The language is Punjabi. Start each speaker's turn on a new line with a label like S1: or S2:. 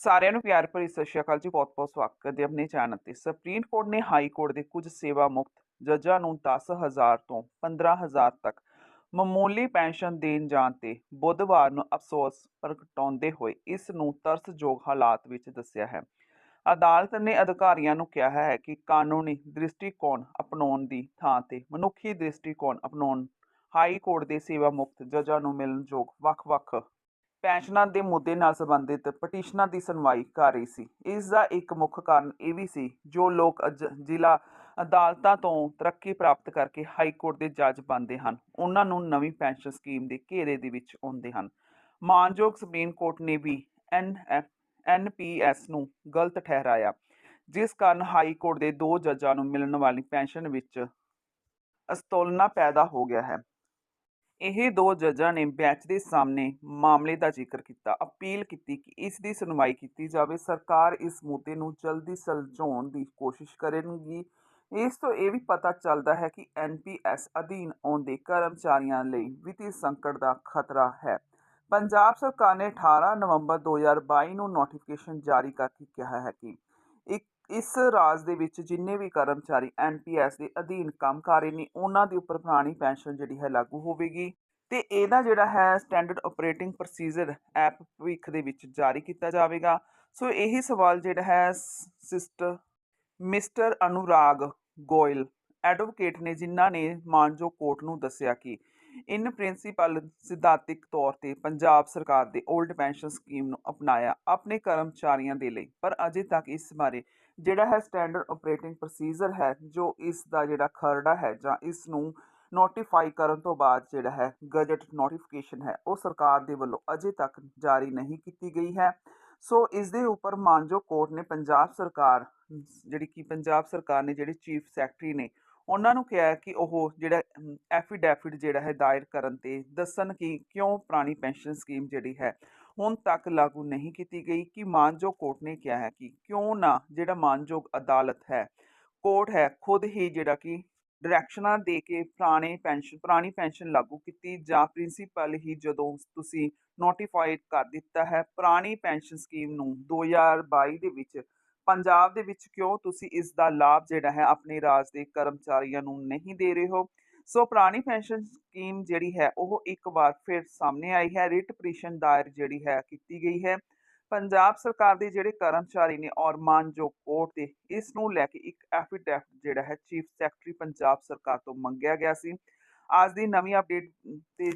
S1: ਸਾਰਿਆਂ ਨੂੰ ਪਿਆਰ ਭਰੀ ਸਤਿ ਸ਼੍ਰੀ ਅਕਾਲ ਜੀ। ਬਹੁਤ-ਬਹੁਤ ਸਵਾਗਤ ਕਰਦੇ ਆਪਣੇ ਚੈਨਲ ਤੇ। ਸੁਪਰੀਮ ਕੋਰਟ ਨੇ ਹਾਈ ਕੋਰਟ ਦੇ ਕੁਝ ਸੇਵਾ ਮੁਕਤ ਜੱਜਾਂ ਨੂੰ 10000 ਤੋਂ 15000 ਤੱਕ ਮਾਮੂਲੀ ਪੈਨਸ਼ਨ ਦੇਣ ਜਾਣ ਤੇ ਬੁੱਧਵਾਰ ਨੂੰ ਅਫਸੋਸ ਪ੍ਰਗਟਾਉਂਦੇ ਹੋਏ ਇਸ ਨੂੰ ਤਰਸਯੋਗ ਹਾਲਾਤ ਵਿੱਚ ਦੱਸਿਆ ਹੈ। ਅਦਾਲਤ ਨੇ ਅਧਿਕਾਰੀਆਂ ਨੂੰ ਕਿਹਾ ਹੈ ਕਿ ਕਾਨੂੰਨੀ ਦ੍ਰਿਸ਼ਟੀਕੋਣ ਅਪਣਾਉਣ ਦੀ ਥਾਂ ਤੇ ਮਨੁੱਖੀ ਦ੍ਰਿਸ਼ਟੀਕੋਣ ਅਪਣਾਉਣ, ਹਾਈ ਕੋਰਟ ਦੇ ਸੇਵਾ ਮੁਕਤ ਜੱਜਾਂ ਨੂੰ ਮਿਲਣ ਯੋਗ ਵੱਖ-ਵੱਖ ਪੈਨਸ਼ਨਾਂ ਦੇ ਮੁੱਦੇ ਨਾਲ ਸੰਬੰਧਿਤ ਪਟੀਸ਼ਨਾਂ ਦੀ ਸੁਣਵਾਈ ਕਰ ਰਹੀ ਸੀ। ਇਸ ਦਾ ਇੱਕ ਮੁੱਖ ਕਾਰਨ ਇਹ ਵੀ ਸੀ, ਜੋ ਲੋਕ ਅੱਜ ਜ਼ਿਲ੍ਹਾ ਅਦਾਲਤਾਂ ਤੋਂ ਤਰੱਕੀ ਪ੍ਰਾਪਤ ਕਰਕੇ ਹਾਈ ਕੋਰਟ ਦੇ ਜੱਜ ਬਣਦੇ ਹਨ। ਉਹਨਾਂ ਨੂੰ ਨਵੀਂ ਪੈਨਸ਼ਨ ਸਕੀਮ ਦੇ ਘੇਰੇ ਦੇ ਵਿੱਚ ਆਉਂਦੇ ਹਨ। ਮਾਨਯੋਗ ਸੁਪਰੀਮ ਕੋਰਟ ਨੇ ਵੀ ਐਨ ਐਨਪੀਐਸ ਨੂੰ ਗਲਤ ਠਹਿਰਾਇਆ, ਜਿਸ ਕਾਰਨ ਹਾਈ ਕੋਰਟ ਦੇ ਦੋ ਜੱਜਾਂ ਨੂੰ ਮਿਲਣ ਵਾਲੀ ਪੈਨਸ਼ਨ ਵਿੱਚ ਅਸਤੋਲਨਾ ਪੈਦਾ ਹੋ ਗਿਆ ਹੈ। ਇਹ ਦੋ ਜੱਜਾਂ ਨੇ ਬੈਂਚ ਦੇ ਸਾਹਮਣੇ ਮਾਮਲੇ ਦਾ ਜ਼ਿਕਰ ਕੀਤਾ, ਅਪੀਲ ਕੀਤੀ ਕਿ ਇਸ ਦੀ ਸੁਣਵਾਈ ਕੀਤੀ ਜਾਵੇ। ਸਰਕਾਰ ਇਸ ਮੁੱਦੇ ਨੂੰ ਜਲਦੀ ਸੁਲਝਾਉਣ ਦੀ ਕੋਸ਼ਿਸ਼ ਕਰੇਗੀ। ਇਸ ਤੋਂ ਇਹ ਵੀ ਪਤਾ ਚੱਲਦਾ ਹੈ ਕਿ ਐਨਪੀਐਸ ਅਧੀਨ ਆਉਂਦੇ ਕਰਮਚਾਰੀਆਂ ਲਈ ਵਿੱਤੀ ਸੰਕਟ ਦਾ ਖਤਰਾ ਹੈ। ਪੰਜਾਬ ਸਰਕਾਰ ਨੇ 18 ਨਵੰਬਰ 2022 ਨੂੰ ਨੋਟੀਫਿਕੇਸ਼ਨ ਜਾਰੀ ਕਰਕੇ ਕਿਹਾ ਹੈ ਕਿ ਇੱਕ, ਇਸ ਰਾਜ ਦੇ ਵਿੱਚ ਜਿੰਨੇ ਵੀ ਕਰਮਚਾਰੀ ਐਨਪੀਐਸ ਦੇ ਅਧੀਨ ਕੰਮ ਕਰ ਰਹੇ ਨੇ, ਉਹਨਾਂ ਦੇ ਉੱਪਰ ਪੁਰਾਣੀ ਪੈਨਸ਼ਨ ਜਿਹੜੀ ਹੈ ਲਾਗੂ ਹੋਵੇਗੀ। ਤੇ ਇਹਦਾ ਜਿਹੜਾ ਹੈ ਸਟੈਂਡਰਡ ਆਪਰੇਟਿੰਗ ਪ੍ਰੋਸੀਜਰ ਐਪ ਭਵਿੱਖ ਦੇ ਵਿੱਚ ਜਾਰੀ ਕੀਤਾ ਜਾਵੇਗਾ। ਸੋ ਇਹੀ ਸਵਾਲ ਜਿਹੜਾ ਹੈ sister, mister Anurag Goyal advocate ਨੇ ਜਿਨ੍ਹਾਂ ਨੇ ਮਾਨਜੋ ਕੋਰਟ ਨੂੰ ਦੱਸਿਆ ਕਿ ਇਨ ਪ੍ਰਿੰਸੀਪਲ ਸਿਧਾਂਤਿਕ ਤੌਰ ਤੇ ਪੰਜਾਬ ਸਰਕਾਰ ਦੇ 올ਡ ਪੈਨਸ਼ਨ ਸਕੀਮ ਨੂੰ ਅਪਣਾਇਆ ਆਪਣੇ ਕਰਮਚਾਰੀਆਂ ਦੇ ਲਈ, ਪਰ ਅਜੇ ਤੱਕ ਇਸ ਬਾਰੇ ਜਿਹੜਾ ਹੈ ਸਟੈਂਡਰਡ ਆਪਰੇਟਿੰਗ ਪ੍ਰੋਸੀਜਰ ਹੈ, ਜੋ ਇਸ ਦਾ ਜਿਹੜਾ ਖਰੜਾ ਹੈ ਜਾਂ ਇਸ ਨੂੰ ਨੋਟੀਫਾਈ ਕਰਨ ਤੋਂ ਬਾਅਦ ਜਿਹੜਾ ਹੈ ਗਜਟ ਨੋਟੀਫਿਕੇਸ਼ਨ ਹੈ, ਉਹ ਸਰਕਾਰ ਦੇ ਵੱਲੋਂ ਅਜੇ ਤੱਕ ਜਾਰੀ ਨਹੀਂ ਕੀਤੀ ਗਈ ਹੈ। ਸੋ ਇਸ ਦੇ ਉੱਪਰ ਮਾਨਜੋ ਕੋਰਟ ਨੇ ਪੰਜਾਬ ਸਰਕਾਰ, ਜਿਹੜੀ ਕਿ ਪੰਜਾਬ ਸਰਕਾਰ ਨੇ ਜਿਹੜੇ ਚੀਫ ਸੈਕਟਰੀ ਨੇ ਉਹਨਾਂ ਨੂੰ ਕਿਹਾ ਕਿ ਉਹ ਜਿਹੜਾ ਐਫੀਡੈਫਿਟ ਜਿਹੜਾ ਹੈ ਦਾਇਰ ਕਰਨ ਤੇ ਦੱਸਣ ਕਿ ਕਿਉਂ ਪੁਰਾਣੀ ਪੈਨਸ਼ਨ ਸਕੀਮ ਜਿਹੜੀ ਹੈ ਹੁਣ ਤੱਕ ਲਾਗੂ ਨਹੀਂ ਕੀਤੀ ਗਈ, ਕਿ ਮਾਨਯੋਗ ਕੋਰਟ ਨੇ ਕਿਹਾ ਹੈ ਕਿ ਕਿਉਂ ਨਾ ਜਿਹੜਾ ਮਾਨਯੋਗ ਅਦਾਲਤ ਹੈ, ਕੋਰਟ ਹੈ ਖੁਦ ਹੀ ਜਿਹੜਾ ਕਿ ਡਾਇਰੈਕਸ਼ਨਾਂ ਦੇ ਕੇ ਪੁਰਾਣੇ ਪੈਨਸ਼ਨ, ਪੁਰਾਣੀ ਪੈਨਸ਼ਨ ਲਾਗੂ ਕੀਤੀ ਜਾਂ ਪ੍ਰਿੰਸੀਪਲ ਹੀ ਜਦੋਂ ਤੁਸੀਂ ਨੋਟੀਫਾਈਡ ਕਰ ਦਿੱਤਾ ਹੈ, ਪੁਰਾਣੀ ਪੈਨਸ਼ਨ ਸਕੀਮ ਨੂੰ 2022 ਦੇ ਵਿੱਚ ਪੰਜਾਬ ਦੇ ਵਿੱਚ ਕਿਉਂ ਤੁਸੀਂ ਇਸ ਦਾ ਲਾਭ ਜਿਹੜਾ ਹੈ ਆਪਣੇ ਰਾਜ ਦੇ ਕਰਮਚਾਰੀਆਂ ਨੂੰ ਨਹੀਂ ਦੇ ਰਹੇ ਹੋ? ਸੋ ਪੁਰਾਣੀ ਪੈਨਸ਼ਨ ਸਕੀਮ ਜਿਹੜੀ ਹੈ, ਉਹ ਇੱਕ ਵਾਰ ਫਿਰ ਸਾਹਮਣੇ ਆਈ ਹੈ। ਰਿਟ ਪਟੀਸ਼ਨ ਦਾਇਰ ਜਿਹੜੀ ਹੈ, ਕੀਤੀ ਗਈ ਹੈ। ਪੰਜਾਬ ਸਰਕਾਰ ਦੇ ਜਿਹੜੇ ਕਰਮਚਾਰੀ ਨੇ ਔਰ ਮਾਨਯੋਗ ਕੋਰਟ ਦੇ ਇਸ ਨੂੰ ਲੈ ਕੇ ਇੱਕ ਐਫੀਡੈਵਿਟ ਜਿਹੜਾ ਹੈ ਚੀਫ ਸੈਕਟਰੀ ਪੰਜਾਬ ਸਰਕਾਰ ਤੋਂ ਮੰਗਿਆ ਗਿਆ ਸੀ। ਅੱਜ ਦੀ ਨਵੀਂ ਅਪਡੇਟ ਤੇ